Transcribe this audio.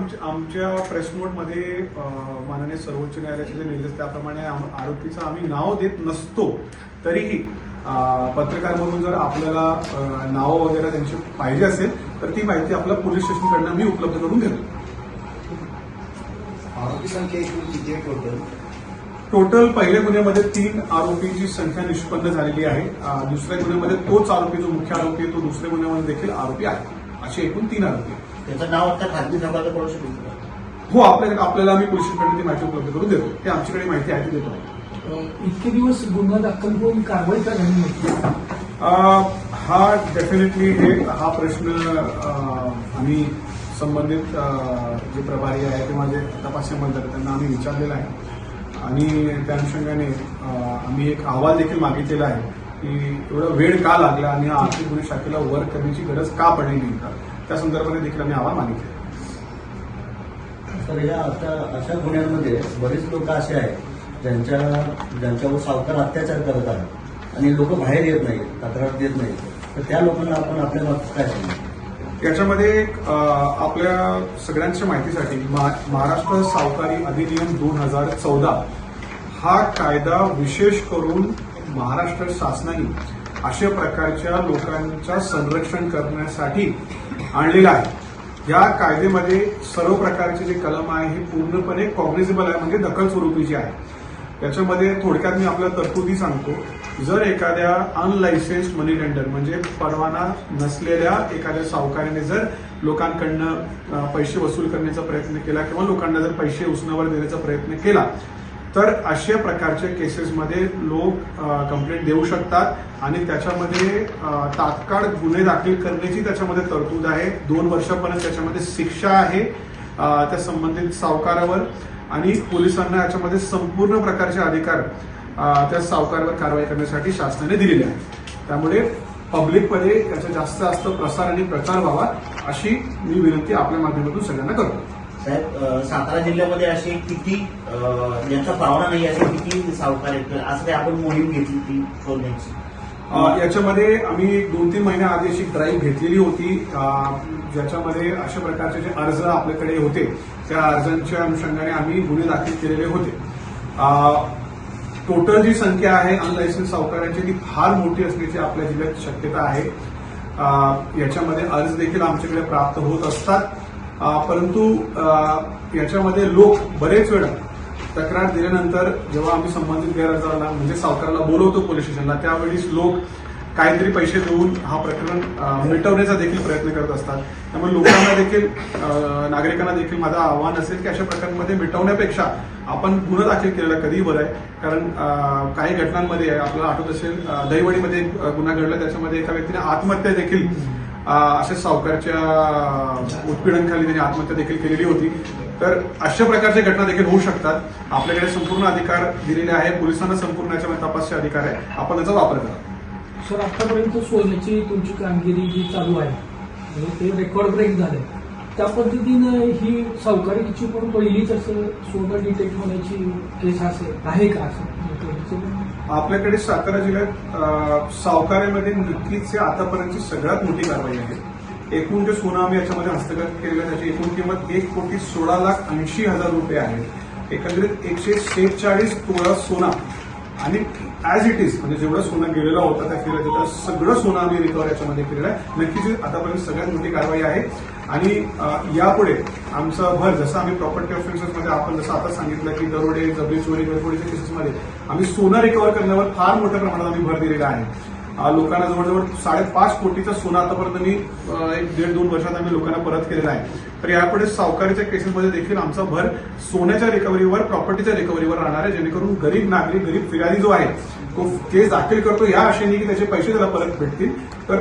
आमच्या आमच्या अं, माननीय सर्वोच्च न्यायालयाचे जे निर्देश त्याप्रमाणे आरोपीचं आम्ही नाव देत नसतो. तरीही पत्रकार म्हणून जर आपल्याला नावं वगैरे त्यांची पाहिजे असेल तर ती माहिती आपल्या पोलीस स्टेशनकडनं मी उपलब्ध करून देतो आरोपी संख्या एकूण किती आहे टोटल टोटल पहिल्या गुन्ह्यामध्ये तीन आरोपीची संख्या निष्पन्न झालेली आहे. दुसऱ्या गुन्ह्यामध्ये तोच आरोपी जो मुख्य आरोपी आहे तो दुसऱ्या गुन्ह्यामध्ये देखील आरोपी आहे. असे एकूण तीन आरोपी आहेत. त्याचं नाव आता खाजगी कळू शकेल का? हो आपल्याला आपल्याला आम्ही पोलीस स्टेशनकडे ती माहिती उपलब्ध करून देतो. ते आमच्याकडे माहिती आहे ती देतो. इतके दिवस गुन्हा दाखल होऊन कारवाई का झाली नाही? अ, हा डेफिनेटली हे हा प्रश्न आम्ही संबंधित जे प्रभारी आहे किंवा जे तपास मंडळ त्यांना आम्ही विचारलेला आहे. आणि त्या अनुषंगाने आम्ही एक अहवाल देखील मागितलेला आहे की एवढा वेळ का लागला आणि या आर्थिक गुन्हे शाखेला वर्क करण्याची गरज का पडली नेमका? त्या संदर्भाने देखील आम्ही अहवाल मागितले तर या अशा अशा गुन्ह्यांमध्ये बरेच लोक असे आहेत ज्यांच्या ज्यांच्यावर सावकार अत्याचार करत आहेत आणि लोक बाहेर येत नाहीत तक्रार देत नाहीत. तर त्या लोकांना आपण आपल्या बाबतीत काय सांगू? याच्यामध्ये आपल्या सगळ्यांच्या माहितीसाठी महा- महाराष्ट्र सावकारी अधिनियम दोन हजार चौदा हा कायदा विशेष करून महाराष्ट्र शासनाने अशा प्रकारच्या लोकांचं संरक्षण करण्यासाठी आणलेला आहे. या कायद्यामध्ये सर्व प्रकारचे जे कलम आहे हे पूर्णपणे कॉग्निझेबल आहे म्हणजे दखल स्वरूपीचे आहे. त्याच्यामध्ये थोडक्यात मी आपल्या तरतुदी सांगतो. जर एखाद्या अनलायसेन्स मनी लेंडर म्हणजे परवाना नसलेल्या एखाद्या सावकाराने जर लोकांकडनं पैसे वसूल करण्याचा प्रयत्न केला किंवा लोकांना जर पैसे उसनावर देण्याचा प्रयत्न केला तर अशा प्रकारचे केसेसमध्ये लोक कंप्लेंट देऊ शकतात आणि त्याच्यामध्ये तात्काळ गुन्हे दाखल करण्याची त्याच्यामध्ये तरतूद आहे. दोन वर्षापर्यंत त्याच्यामध्ये शिक्षा आहे त्या संबंधित सावकारावर. आणि पोलिसांना याच्यामध्ये संपूर्ण प्रकारचे अधिकार त्या सावकारावर कारवाई करण्यासाठी शासनाने दिलेले आहेत. त्यामुळे पब्लिकमध्ये याचा जास्त जास्त प्रसार आणि प्रचार व्हावा अशी मी विनंती आपल्या माध्यमातून सगळ्यांना करतो. साहेब सातारा जिल्ह्यामध्ये असे किती अं, ज्यांचा नाही असे किती सावकार आहेत? असं काही आपण मोहीम घेतली ती शोधण्याची याच्यामध्ये आम्ही दोन तीन महिन्या आधी अशी ड्राईव्ह घेतलेली होती. ज्याच्यामध्ये अशा प्रकारचे जे अर्ज आपल्याकडे होते त्या अर्जांच्या अनुषंगाने आम्ही गुन्हे दाखल केलेले होते. टोटल जी संख्या आहे अनलायसन्स सावकारांची ती फार मोठी असण्याची आपल्या जिल्ह्यात शक्यता आहे. याच्यामध्ये अर्ज देखील आमच्याकडे प्राप्त होत असतात. परंतु याच्यामध्ये लोक बरेच वेळा तक्रार दिल्यानंतर जेव्हा आम्ही संबंधित गैरहजारला म्हणजे सावकाराला बोलवतो पोलीस स्टेशनला त्यावेळीच लोक काहीतरी पैसे देऊन हा प्रकरण मिटवण्याचा देखील प्रयत्न करत असतात. त्यामुळे लोकांना देखील नागरिकांना देखील माझं आव्हान असेल की अशा प्रकारांमध्ये मिटवण्यापेक्षा आपण गुन्हा दाखल केलेला कधीही बरं आहे. कारण काही घटनांमध्ये आपल्याला आठवत असेल दहीवडीमध्ये दहिवडीमध्ये गुन्हा घडला त्याच्यामध्ये एका व्यक्तीने आत्महत्या देखील अशा सावकारच्या उत्पीडनखाली त्यांनी आत्महत्या देखील केलेली होती. तर अशा प्रकारच्या घटना देखील होऊ शकतात. आपल्याकडे संपूर्ण अधिकार दिलेले आहे पोलिसांना संपूर्ण याच्यामध्ये तपासचे अधिकार आहे आपण त्याचा वापर करा. सर आतापर्यंत सोन्याची तुमची कामगिरी जी चालू आहे म्हणजे ते रेकॉर्ड ब्रेक झाले. त्या पद्धतीनं ही सावकारीची पण पहिलीच असं सोनं डिटेक्ट होण्याची केस असेल आहे का असं? आपल्याकडे सातारा जिल्ह्यात अ, सावकारीमध्ये नक्कीच आतापर्यंतची सगळ्यात मोठी कारवाई आहे. एकूण जे सोनं आम्ही याच्यामध्ये हस्तगत केलेलं आहे त्याची एकूण किंमत एक कोटी सोळा लाख ऐंशी हजार रुपये आहे. एकंदरीत एकशे सेहेचाळीस तोळा सोना आणि ऍज इट इज म्हणजे जेवढं सोनं गेलेलं होतं त्या फिरत त्या सगळं सोनं आम्ही रिकवर याच्यामध्ये केलेलं आहे. नक्कीच आतापर्यंत सगळ्यात मोठी कारवाई आहे. आणि यापुढे आमचं भर जसं आम्ही प्रॉपर्टी ऑफेन्सेसमध्ये आपण जसं आता सांगितलं की दरोडे जबरी चोरी घरफोडीच्या केसेसमध्ये आम्ही सोनं रिकवर करण्यावर फार मोठ्या प्रमाणात आम्ही भर दिलेला आहे. लोकांना जवळजवळ साडेपाच कोटीचा सोनं आतापर्यंत मी एक दीड दोन वर्षात आम्ही लोकांना परत केलेला आहे. तर यापुढे सावकारीच्या केसेसमध्ये देखील आमचा भर सोन्याच्या रिकव्हरीवर प्रॉपर्टीच्या रिकव्हरीवर राहणार आहे जेणेकरून गरीब नागरिक गरीब फिर्यादी जो आहे तो केस दाखल करतो या आशेने की त्याचे पैसे त्याला परत भेटतील. तर